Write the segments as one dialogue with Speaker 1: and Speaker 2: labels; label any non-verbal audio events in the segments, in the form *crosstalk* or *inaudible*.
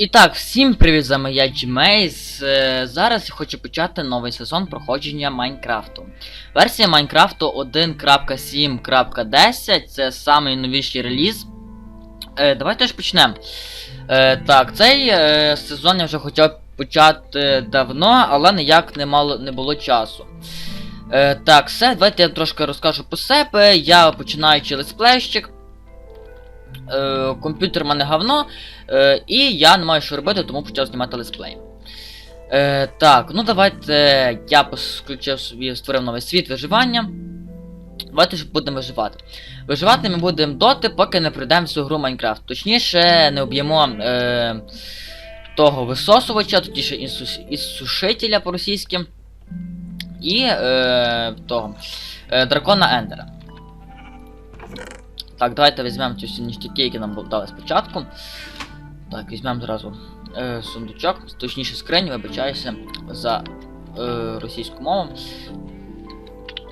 Speaker 1: І так, всім привіт, з вами я Джимейс. Е, Зараз я хочу почати новий сезон проходження Майнкрафту. Версія Майнкрафту 1.7.10 це самий новіший реліз. Е, Давайте ж почнемо. Е, Так, цей сезон я вже хотів почати давно, але ніяк не, мало, не було часу. Так, все, давайте я трошки розкажу про себе. Я починаючи летсплейщик. Е, комп'ютер в мене говно. Е, і я не маю що робити, тому почав знімати летсплей. Е, так, ну давайте я включив собі, створив новий світ виживання. Давайте ж будемо виживати. Виживати ми будемо доти, поки не пройдемо всю гру Майнкрафт. Точніше, не об'ємо е, того висосувача, точніше ісушителя по-російськи. І е, того е, дракона Ендера. Так, давайте візьмемо ці всі ніштяки, які нам дали спочатку. Так, візьмемо зразу е, сундучок, точніше скриню, вибачаюся за е, російську мову.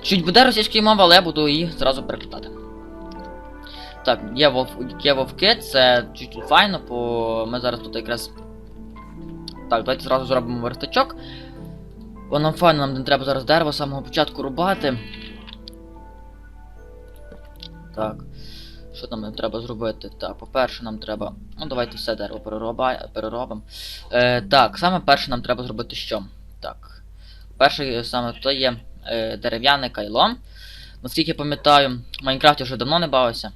Speaker 1: Чуть буде російської мови, але я буду її зразу перекладати. Так, є, вовк, є вовки, це чуть-чуть файно, бо ми зараз тут якраз. Так, давайте зразу зробимо верстачок. Нам файно, нам не треба зараз дерево з самого початку рубати. Так. Що нам треба зробити? Так, по-перше, нам треба. Ну, давайте все дерево переробимо. Е, так, саме перше нам треба зробити що? Так. Перше саме то є е, дерев'яне кайло. Наскільки я пам'ятаю, в Майнкрафті вже давно не бавився.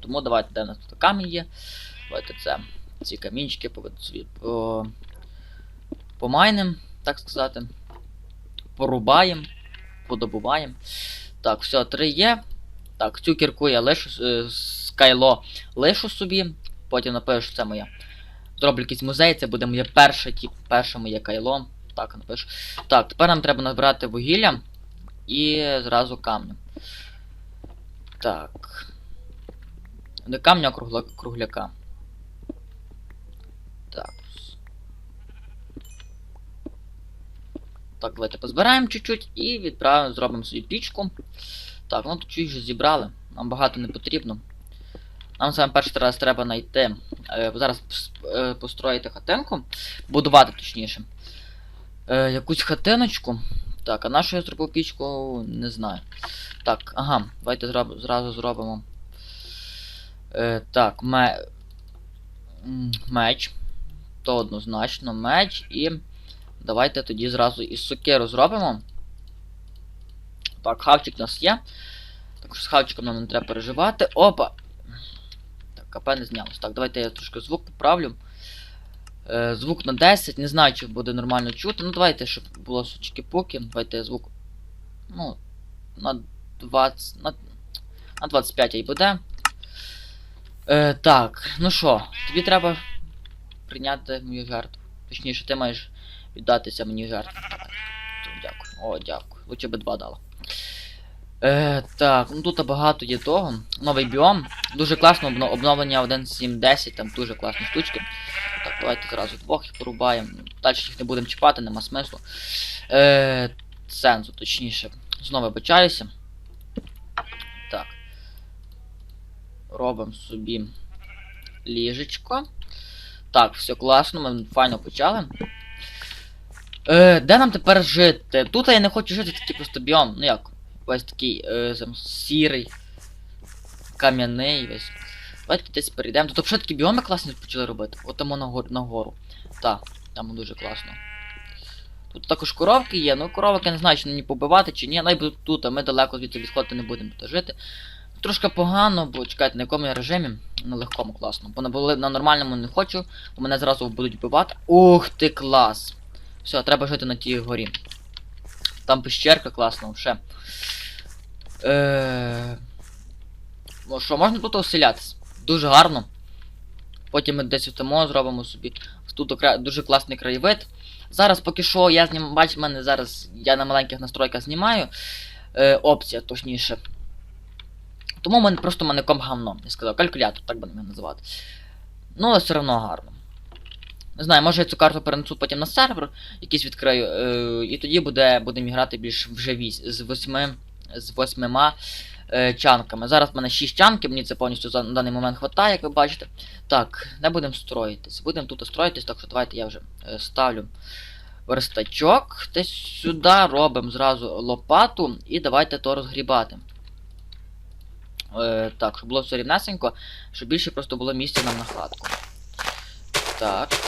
Speaker 1: Тому давайте, де в нас тут камінь є. Давайте це. Ці камінчики по, по, помайнем, так сказати. Порубаємо, подобуваємо. Так, все, три є. Так, цю кірку я лишу е, скайло лишу собі. Потім напишу, що це моє. Зроблю якийсь музей, це буде моє перше, тип, перше моє кайло. Так, напишу. Так, тепер нам треба набрати вугілля і зразу камню. Так. Не камня, а кругла, кругляка. Так. Так, давайте позбираємо чуть-чуть і відправимо, зробимо собі пічку. Так, ну тут чуть вже зібрали. Нам багато не потрібно. Нам саме перший раз треба знайти. Е, зараз е, построїти хатинку. Будувати точніше. Е, якусь хатиночку. Так, а на що я зробив пічку, не знаю. Так, ага, давайте зроб, зразу зробимо. Е, так, ме... меч. То однозначно меч і. Давайте тоді зразу із сокиру зробимо. Так, хавчик у нас є. Так, що з хавчиком нам не треба переживати. Опа! Так, КП не знялось. Так, давайте я трошки звук поправлю. Е, звук на 10, не знаю, чи буде нормально чути. Ну давайте, щоб було сучки-пуки. Давайте я звук. Ну, на 20. На, на 25 і буде. Е, так, ну що, тобі треба прийняти мою жертву. Точніше, ти маєш віддатися мені жертву. Дякую. О, дякую. Лучше би два дала. Е, так, ну тут багато є того. Новий біом. Дуже класно обно- обновлення 1.7.10, там дуже класні штучки. Так, давайте зразу двох їх порубаємо. Далі їх не будемо чіпати, нема смислу. Е, сенсу, точніше. Знову вибачаюся. Так. Робимо собі ліжечко. Так, все класно, ми файно почали. Е, де нам тепер жити? Тут я не хочу жити, такий просто біом. Ну як? Весь такий е, там, сірий, кам'яний весь. Давайте десь перейдемо. Тут взагалі такі біоми класні почали робити. От нагору. нагору. Так, там дуже класно. Тут також коровки є, ну коровок я не знаю, чи мені побивати, чи ні. Най тут, а ми далеко звідси відходити не будемо тут жити. Трошки погано, бо чекайте, на якому я режимі? На легкому класно. Бо на, на нормальному не хочу, бо мене зразу будуть вбивати. Ух ти клас! Все, треба жити на тій горі. Там пещерка класна, вже. Е... Ну що, можна тут оселятися? Дуже гарно. Потім ми десь тому зробимо собі. Тут окра- дуже класний краєвид. Зараз поки що я знім... в мене зараз я на маленьких настройках знімаю. Е, опція, точніше. Тому мене просто мене комп гавно. Я сказав, калькулятор, так будемо його називати. Ну, але все одно гарно. Не знаю, може я цю карту перенесу потім на сервер, якийсь відкрию, е, і тоді буде, будемо грати більш вже вісь, з восьми, з восьмима е, чанками. Зараз в мене 6 чанків, мені це повністю за на даний момент хватає, як ви бачите. Так, не будемо строїтись. Будемо тут строїтись, так що давайте я вже е, ставлю верстачок. Десь сюди робимо зразу лопату і давайте то розгрібати. Е, так, щоб було все рівнесенько, щоб більше просто було місця нам на хатку. Так.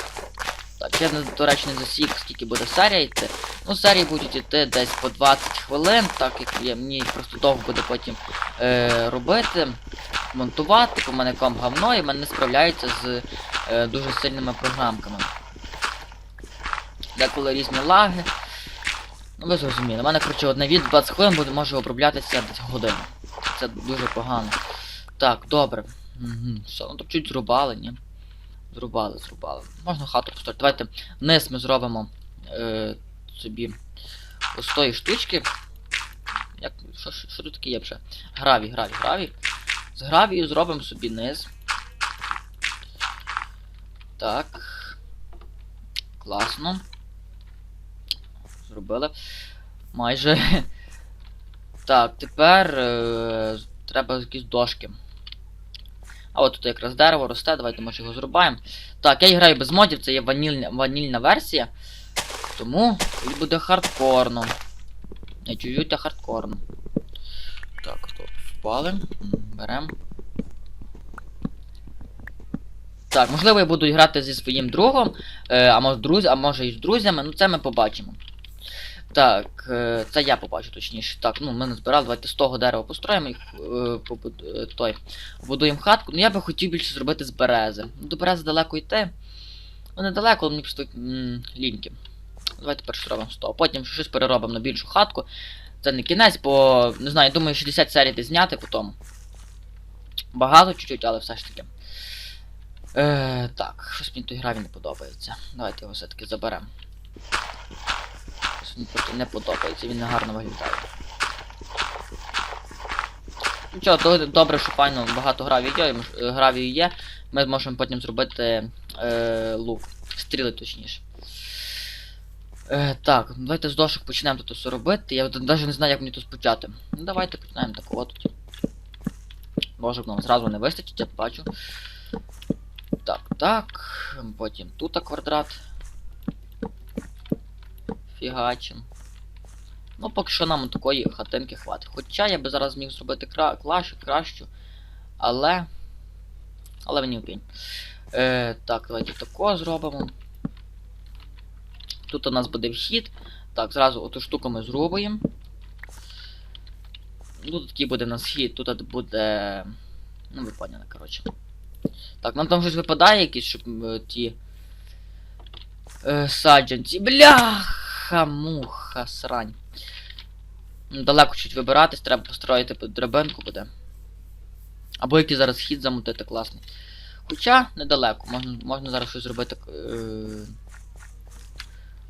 Speaker 1: Так, я, до речі, не засік, скільки буде серія йти. Ну, серії будуть йти десь по 20 хвилин, так як я, мені просто довго буде потім е, робити, монтувати, бо в мене комп говно і мене не справляється з е, дуже сильними програмками. Деколи різні лаги. Ну ви зрозуміли, у мене, коротше, одне від 20 хвилин буде, може оброблятися десь годину. Це дуже погано. Так, добре. Угу. Все, ну то чуть зрубали, ні? Зрубали, зрубали. Можна хату поставити. Давайте низ ми зробимо е, собі ось тої штучки. Як, що, що, що тут таке є вже? Гравій, гравій, гравій. З гравію зробимо собі низ. Так. Класно. Зробили. Майже. *laughs* Так, тепер е, треба якісь дошки. А от тут якраз дерево росте, давайте може його зрубаємо. Так, я граю без модів, це є ванільна, ванільна версія. Тому буде хардкорно. Не чуть-чуть, хардкорно. Так, тут впали. Беремо. Так, можливо, я буду грати зі своїм другом, е, а може друз, а може і з друзями, ну це ми побачимо. Так, е, це я побачу точніше. Так, ну ми не збирали, давайте з того дерева построїмо їх е, е, той. Будуємо хатку. Ну я би хотів більше зробити з берези. До берези далеко йти. Ну недалеко, але мені просто ліньки. Давайте перше зробимо 100. Потім щось переробимо на більшу хатку. Це не кінець, бо не знаю, думаю, 60 серій десь зняти потім. Багато чуть-чуть, але все ж таки. Так, щось мені той гравій не подобається. Давайте його все-таки заберемо. Просто не подобається, він не гарно виглядає. Нічого, то добре, що файно багато гравію є, е, гравію є. Ми зможемо потім зробити е, лук. Стріли точніше. Е, так, давайте з дошок почнемо тут все робити. Я навіть не знаю, як мені тут почати. Ну давайте починаємо такого тут. Дошок нам зразу не вистачить, я бачу. Так, так. Потім тут квадрат. Фігачим. Ну, поки що нам такої хатинки хватить. Хоча я би зараз міг зробити кра клаш, кращу. Але. Але мені опінь. Е, так, давайте тако зробимо. Тут у нас буде вхід. Так, зразу оту штуку ми зробимо. Ну, Тут такий буде у нас вхід, тут буде. Ну, ви поняли, коротше. Так, нам там щось випадає якісь, щоб е, ті. Е, саджанці. Бляха, муха, срань. Ну, Далеко чуть вибиратись, треба построїти драбинку буде. Або який зараз хід замутити класний. Хоча недалеко, можна, можна зараз щось зробити. Е...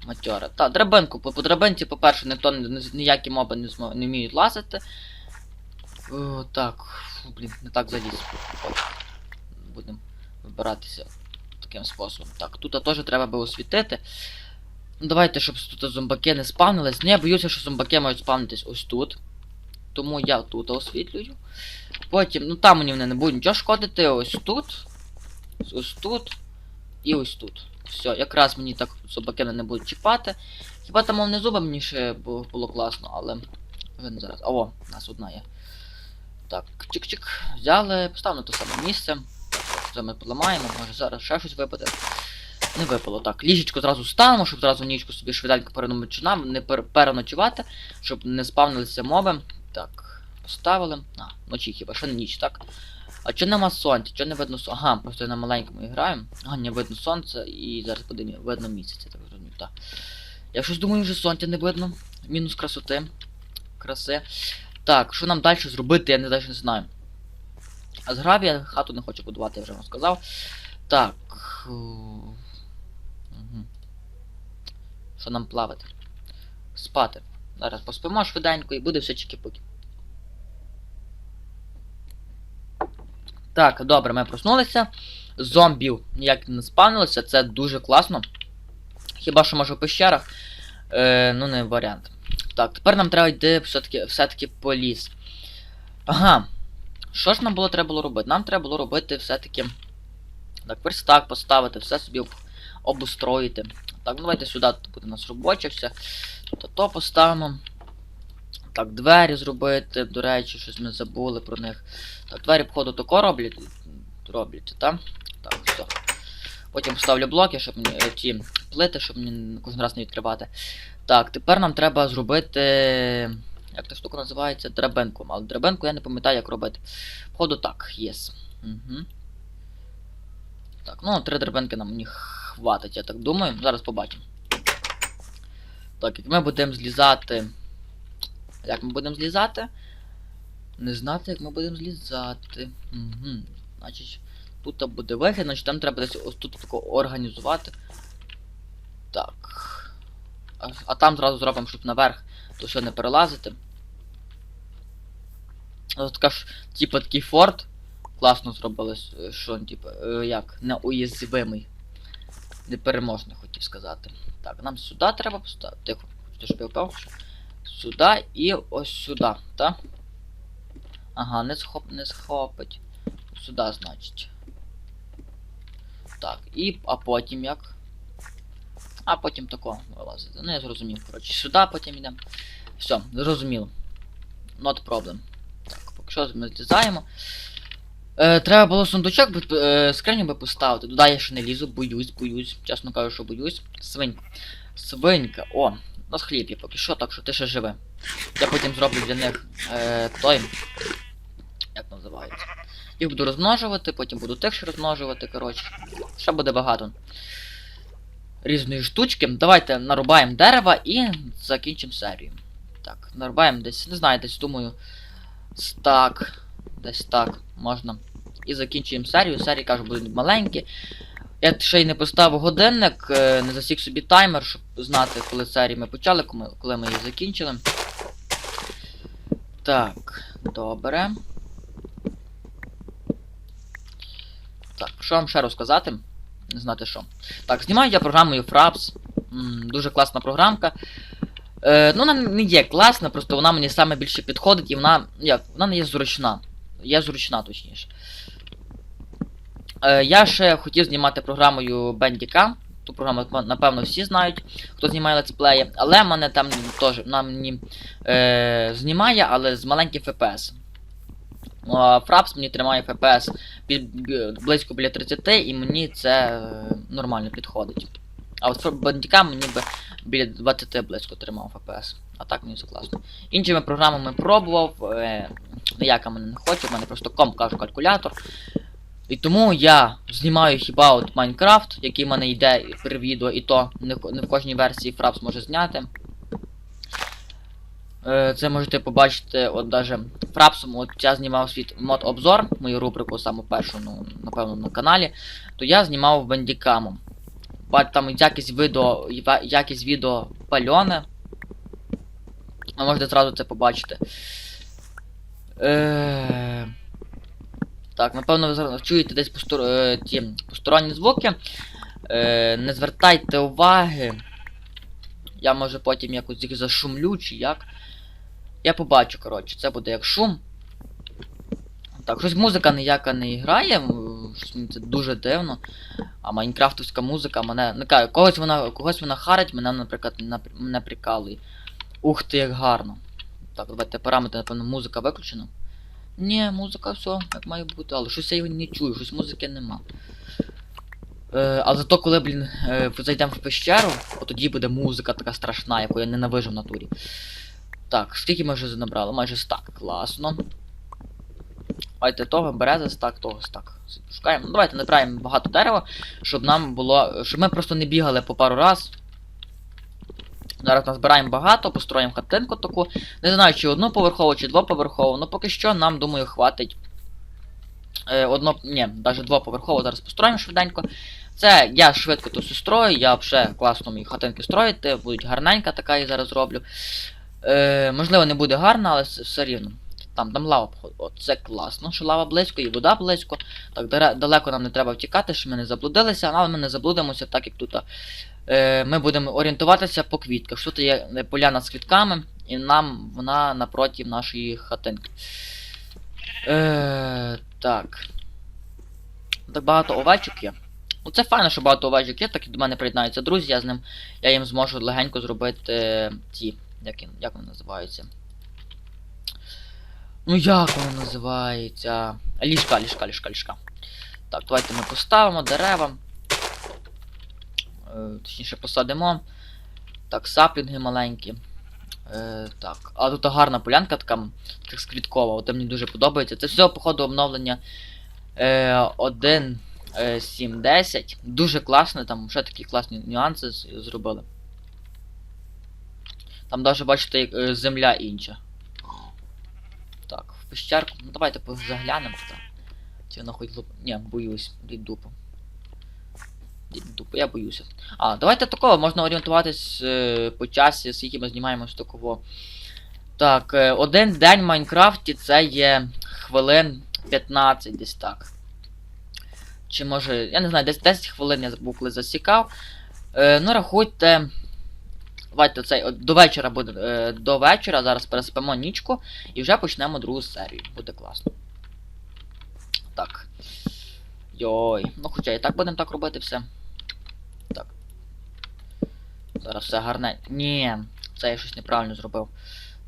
Speaker 1: Матьора. Та, драбинку. По, по драбинці, по-перше, ніхто ні, ні- ніякі моби не, змо, не вміють лазити. О, так, фу, блін, не так заліз. Будемо вибиратися таким способом. Так, тут теж треба би освітити. Ну, давайте, щоб тут зомбаки не спавнились. Ну, я боюся, що зомбаки можуть спавнитись ось тут. Тому я тут освітлюю. Потім, ну там мені вони не будуть нічого шкодити. Ось тут. Ось тут. І ось тут. Все, якраз мені так собаки не будуть чіпати. Хіба там внизу би мені ще було, класно, але. Видно зараз. О, нас одна є. Так, чик-чик. Взяли, поставили на те саме місце. Це ми поламаємо, може зараз ще щось випаде. Не випало. Так, ліжечко зразу ставимо, щоб зразу нічку собі швиденько переночувати, не пер- переночувати, щоб не спавнилися моби. Так, поставили. А, вночі хіба, ще не ніч, так? А чо нема сонця? Чо не видно сонця? Ага, просто я на маленькому граю. Ага, не видно сонця і зараз буде видно місяця, так розумію, так. Я щось думаю, вже сонця не видно. Мінус красоти. Краси. Так, що нам далі зробити, я не навіть не знаю. А з гравія хату не хочу будувати, я вже вам сказав. Так. Що нам плавати? Спати. Зараз поспимо швиденько і буде все чики-пуки. Так, добре, ми проснулися. Зомбів ніяк не спавнилося, це дуже класно. Хіба що може в пещерах. Е, ну, не варіант. Так, тепер нам треба йти все-таки все-таки по ліс. Ага. Що ж нам було треба було робити? Нам треба було робити все-таки. Так, верстак поставити, все собі обустроїти. Так, ну давайте сюди буде у нас робоче все. То то поставимо. Так, двері зробити, до речі, щось ми забули про них. Так, двері, походу, тако роблять. Роблять, так? Так, все. Потім поставлю блоки, щоб мені е, ті плити, щоб мені кожен раз не відкривати. Так, тепер нам треба зробити. Як та штука називається? Драбинку. Але драбинку я не пам'ятаю, як робити. Походу так, єс. Угу. Так, ну три драбинки нам мені хватить, я так думаю. Зараз побачимо. Так, як ми будемо злізати. Як ми будемо злізати? Не знати, як ми будемо злізати. Угу. Значить, тут буде вихід, значить там треба десь ось тут тако організувати. Так. А, а там зразу зробимо, щоб наверх, то все не перелазити. Ось така ж, типа такий форт. Класно зробили, що він, типа, е, як, неуязвимий. Непереможний, хотів сказати. Так, нам сюди треба поставити. Тихо, ти щоб я впав. Сюди і ось сюди, так? Ага, не схоп, не схопить. Сюди, значить. Так, і. А потім як? А потім тако вилазити. Ну я зрозумів. Коротше, сюди потім йдемо. Все, зрозуміло. Not problem. Так, поки що ми злізаємо. Е, треба було сундучок е, скриню би поставити. Туди я ще не лізу, боюсь, боюсь. Чесно кажу, що боюсь. Свинька. Свинька. О, у нас хліб є поки що, так що ти ще живе. Я потім зроблю для них е, той. Як називається? Їх буду розмножувати, потім буду тих ще розмножувати, коротше. Ще буде багато різної штучки. Давайте нарубаємо дерева і закінчимо серію. Так, нарубаємо десь, не знаю, десь думаю. Так. Десь так можна. І закінчуємо серію. Серії кажу, будуть маленькі. Я ще й не поставив годинник, е, не засік собі таймер, щоб знати, коли серію ми почали, коли ми- її закінчили. Так, добре. Так, що вам ще розказати? Не знати що. Так, знімаю я програмою Fraps. Дуже класна програмка. Е, ну, вона не є класна, просто вона мені саме більше підходить і вона. Як, вона не є зручна. Є зручна, точніше. Е, я ще хотів знімати програмою Bandicam. Ту програму, напевно, всі знають, хто знімає летсплеї. Але мене там теж вона мені е, знімає, але з маленьким FPS. А Fraps мені тримає FPS під, близько біля 30, і мені це е, нормально підходить. А от Bandicam мені би біля 20 близько тримав FPS. А так мені все класно. Іншими програмами пробував. Е, ніяка мене не хоче, в мене просто комп кажу калькулятор. І тому я знімаю хіба от Майнкрафт, який в мене йде при відео, і то не, в- кожній версії Fraps може зняти. Е, Це можете побачити, от даже Фрапсом, от я знімав свій мод обзор, мою рубрику саму першу, ну, напевно, на каналі, то я знімав бандікамом. Там якість відео, якість відео пальоне. Ви можете зразу це побачити. Е... Так, напевно, ви зараз чуєте десь постор... е, ті посторонні звуки. Е... Не звертайте уваги. Я може потім якось їх зашумлю чи як. Я побачу, коротше, це буде як шум. Так, щось музика ніяка не грає, це дуже дивно. А майнкрафтовська музика мене. Не кажу, когось вона когось вона харить, мене, наприклад, нап- не прикалує. Ух ти, як гарно. Так, давайте параметри, напевно, музика виключена. Ні, музика все, як має бути, але щось я його не чую, щось музики нема. Е, але зато коли, блін, е, зайдемо в пещеру, от тоді буде музика така страшна, яку я ненавижу в натурі. Так, скільки ми вже набрали? Майже стак. Класно. Давайте того, берези стак, того стак. Шукаємо. Ну, давайте набираємо багато дерева, щоб нам було. Щоб ми просто не бігали по пару раз. Зараз назбираємо багато, построїмо хатинку таку. Не знаю, чи одноповерхову, чи двоповерхову, ну поки що нам, думаю, хватить. Е, одно, ні, навіть двоповерхову зараз построїмо швиденько. Це я швидко все строю, я вже класно мої хатинки строїти, будуть гарненька така я зараз роблю. Е, можливо, не буде гарно, але все, рівно. Там, там лава. О, це класно, що лава близько і вода близько. Так, далеко нам не треба втікати, щоб ми не заблудилися, але ми не заблудимося, так як тут. Е, ми будемо орієнтуватися по квітках. Тут є е, поляна з квітками, і нам вона напроти нашої хатинки. Е, так. Так багато овечок є. Ну це файно, що багато овечок є, так і до мене приєднаються друзі, я з ним. Я їм зможу легенько зробити е, ті. Як, як вони називаються? Ну як воно називається? Ліжка, ліжка, ліжка, ліжка. Так, давайте ми поставимо дерева. Е, точніше посадимо. Так, саплінги маленькі. Е, так. А тут гарна полянка така, так сквіткова, от мені дуже подобається. Це все, походу, обновлення е, 1, е, 7, 10. Дуже класно, там ще такі класні нюанси зробили. Там навіть, бачите, е, земля інша. Так, в пещерку. Ну давайте заглянемо. Чи воно хоч. Ні, боюсь, дупу. Я боюся. А, давайте такого, можна орієнтуватись е, по часі, скільки ми знімаємо з такого. Так, е, один день в Майнкрафті це є хвилин 15 десь так. Чи може. Я не знаю, десь 10 хвилин я забув, засікав. Е, ну, рахуйте. Давайте цей до вечора буде. Е, до вечора зараз переспимо нічку і вже почнемо другу серію. Буде класно. Так. Йой. Ну хоча і так будемо так робити все. Так. Зараз все гарне. Ні, це я щось неправильно зробив.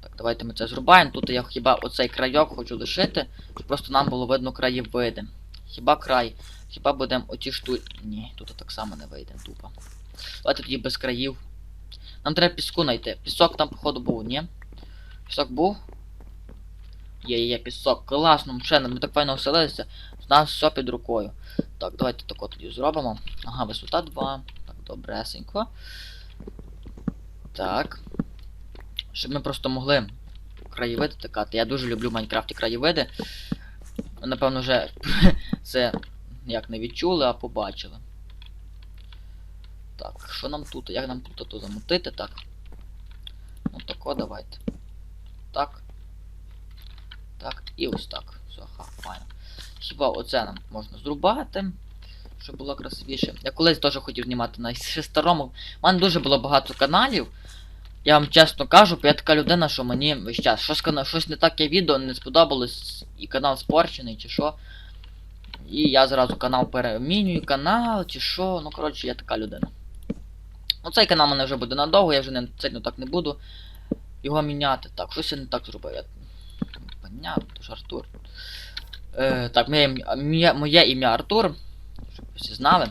Speaker 1: Так, давайте ми це зрубаємо. Тут я хіба оцей крайок хочу лишити, щоб просто нам було видно краєвиди. Хіба край. Хіба будемо оті шту... Ні, тут так само не вийде, тупо. Давайте тоді без країв. Нам треба піску знайти. Пісок там, походу, був, ні? Пісок був? Є, є, пісок. Класно, ще ми так файно оселилися. У нас все під рукою. Так, давайте тако тоді зробимо. Ага, висота 2. Так, добресенько. Так. Щоб ми просто могли краєвиди тикати. Я дуже люблю в Майнкрафті краєвиди. Напевно, вже *laughs* це як не відчули, а побачили. Так, що нам тут? Як нам тут то замутити? Так. Ну тако давайте. Так. Так, і ось так. Все, ха, файно. Хіба оце нам можна зрубати, щоб було красивіше. Я колись теж хотів знімати на *laughs* старому. У мене дуже було багато каналів. Я вам чесно кажу, я така людина, що мені весь час щось, щось не таке відео не сподобалось, і канал спорчений, чи що. І я зразу канал перемінюю, канал, чи що. Ну, коротше, я така людина. Ну, цей канал мене вже буде надовго, я вже не, сильно так не буду його міняти. Так, щось я не так зробив. Я... Понятно, ж Артур. Е, так, моє, ім'я- Артур. Щоб всі знали.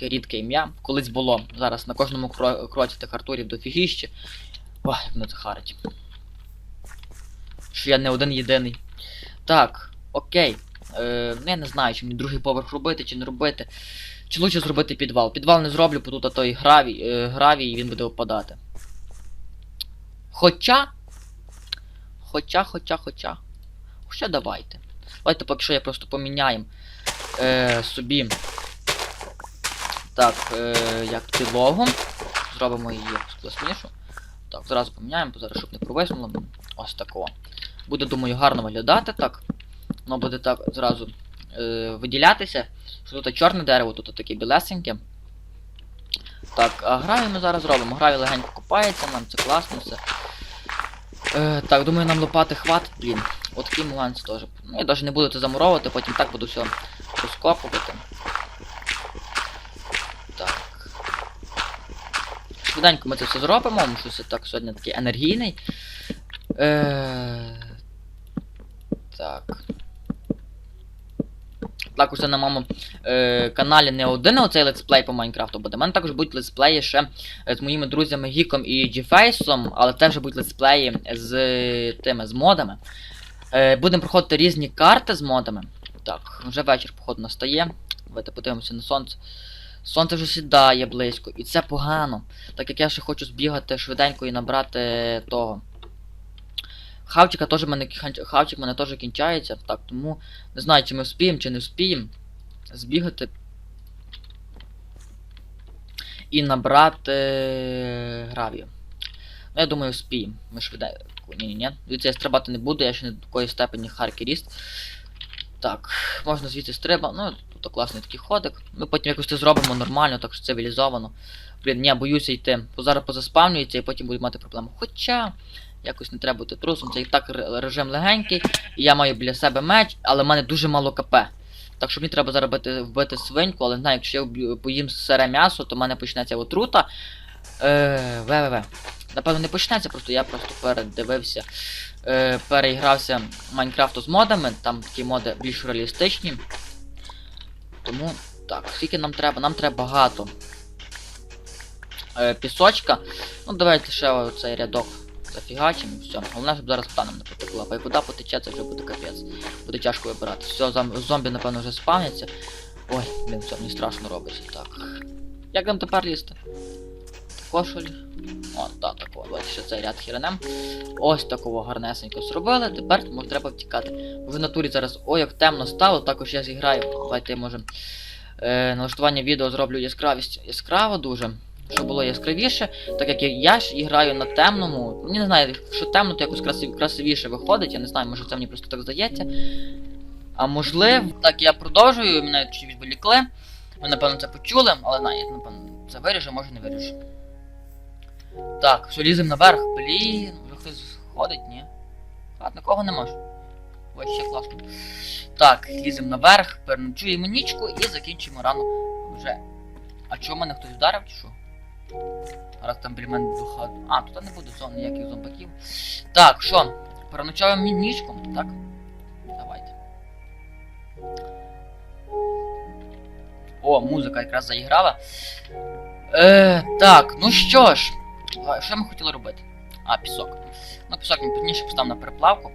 Speaker 1: Таке рідке ім'я. Колись було. Зараз на кожному кро- кроці тих Артурів дофігіще. Ой, мене це харить. Що я не один єдиний. Так, окей. Е, ну я не знаю, чи мені другий поверх робити, чи не робити. Чи лучше зробити підвал. Підвал не зроблю, бо тут той гравій, е, гравій і він буде впадати. Хоча. Хоча, хоча, хоча. Хоча давайте. Давайте поки що я просто поміняємо е, собі. Так, е, як підлогу. Зробимо її класнішу. Так, зразу поміняємо, зараз щоб не провиснуло. Ось такого. Буде, думаю, гарно виглядати так. Воно буде так зразу е, виділятися. Що тут чорне дерево, тут таке білесеньке. Так, а гравій ми зараз робимо. Гравій легенько копається, нам це класно все. Е, так, думаю, нам лопати хватить, блін. От такий теж. Ну, я навіть не буду це замуровувати, потім так буду все розкопувати. Так. Швиденько ми це все зробимо, тому що це так сьогодні такий енергійний. Е... Так. Також на моєму е, каналі не один оцей летсплей по Майнкрафту буде. У мене також будуть летсплеї ще е, з моїми друзями Гіком і Джіфейсом, але теж будуть летсплеї з тими з модами. Е, будемо проходити різні карти з модами. Так, вже вечір, походу, настає. Давайте подивимося на сонце. Сонце вже сідає близько, і це погано. Так як я ще хочу збігати швиденько і набрати того. Хавчика теж мене хавчик мене теж кінчається, так, тому не знаю, чи ми вспіємо, чи не вспіємо збігати. І набрати гравію. Ну, я думаю, вспіємо. Ми швиденько. Ні-ні-ні. Звідси я стрибати не буду, я ще не до такої степені харкеріст. Так, можна звідси стриба. Ну, тут класний такий ходик. Ми потім якось це зробимо нормально, так що цивілізовано. Блін, ні, боюся йти. Бо зараз позаспавнюється і потім будуть мати проблему. Хоча, Якось не треба бути трусом. Це і так режим легенький. І я маю біля себе меч, але в мене дуже мало КП. Так що мені треба зараз бити, вбити свиньку, але знаю, якщо я поїм сире м'ясо, то в мене почнеться отрута. Е, ВВВ. Напевно, не почнеться, просто я просто передивився, е, переігрався Майнкрафту з модами, там такі моди більш реалістичні. Тому так, скільки нам треба? Нам треба багато. Е, пісочка. Ну давайте ще оцей рядок зафігачимо і все. Головне, щоб зараз станом не потекла. Бо і вода потече, це вже буде капець. Буде тяжко вибирати. Все, зомбі, напевно, вже спавняться. Ой, блін, це мені страшно робиться. Так. Як нам тепер лізти? Кошель. О, так, такого. Давайте ще цей ряд хіренем. Ось такого гарнесенько зробили. Тепер може треба втікати. Бо в натурі зараз ой, як темно стало, також я зіграю. Давайте може. Е, налаштування відео зроблю яскравість яскраво дуже. Щоб було яскравіше, так як я, ж граю на темному. Мені не знаю, якщо темно, то якось красив, красивіше виходить. Я не знаю, може це мені просто так здається. А можливо, так я продовжую, мене чуть відволікли. Ви напевно це почули, але на, я напевно це виріжу, може не виріжу. Так, все лізем наверх. Блін, вже хтось ходить, ні? А, нікого не може. Ось ще класно. Так, лізем наверх, переночуємо нічку і закінчимо рану вже. А чого мене хтось вдарив чи що? Раз там біля мене духа. А, тут не буде зон ніяких зомбаків. Так, що? Переночуємо нічку, так? Давайте. О, музика якраз заіграла. Е, так, ну що ж. А, Що ми хотіли робити? А, пісок. Ну, пісок ми пізніше поставимо на переплавку.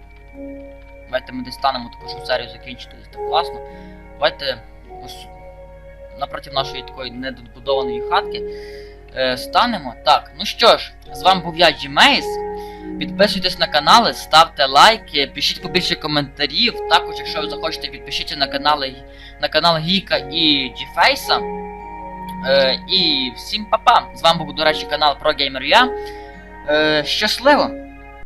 Speaker 1: Давайте ми десь станемо таку щоб серію закінчити десь так класно. Давайте ось напроти нашої такої недобудованої хатки е, станемо. Так, ну що ж, з вами був я, Джімейс. Підписуйтесь на канали, ставте лайки, пишіть побільше коментарів. Також, якщо ви захочете, підпишіться на канали на канал Гіка і Джіфейса. Е, і всім па-па! З вами був, до речі, канал ProGamer.ua. Е, щасливо!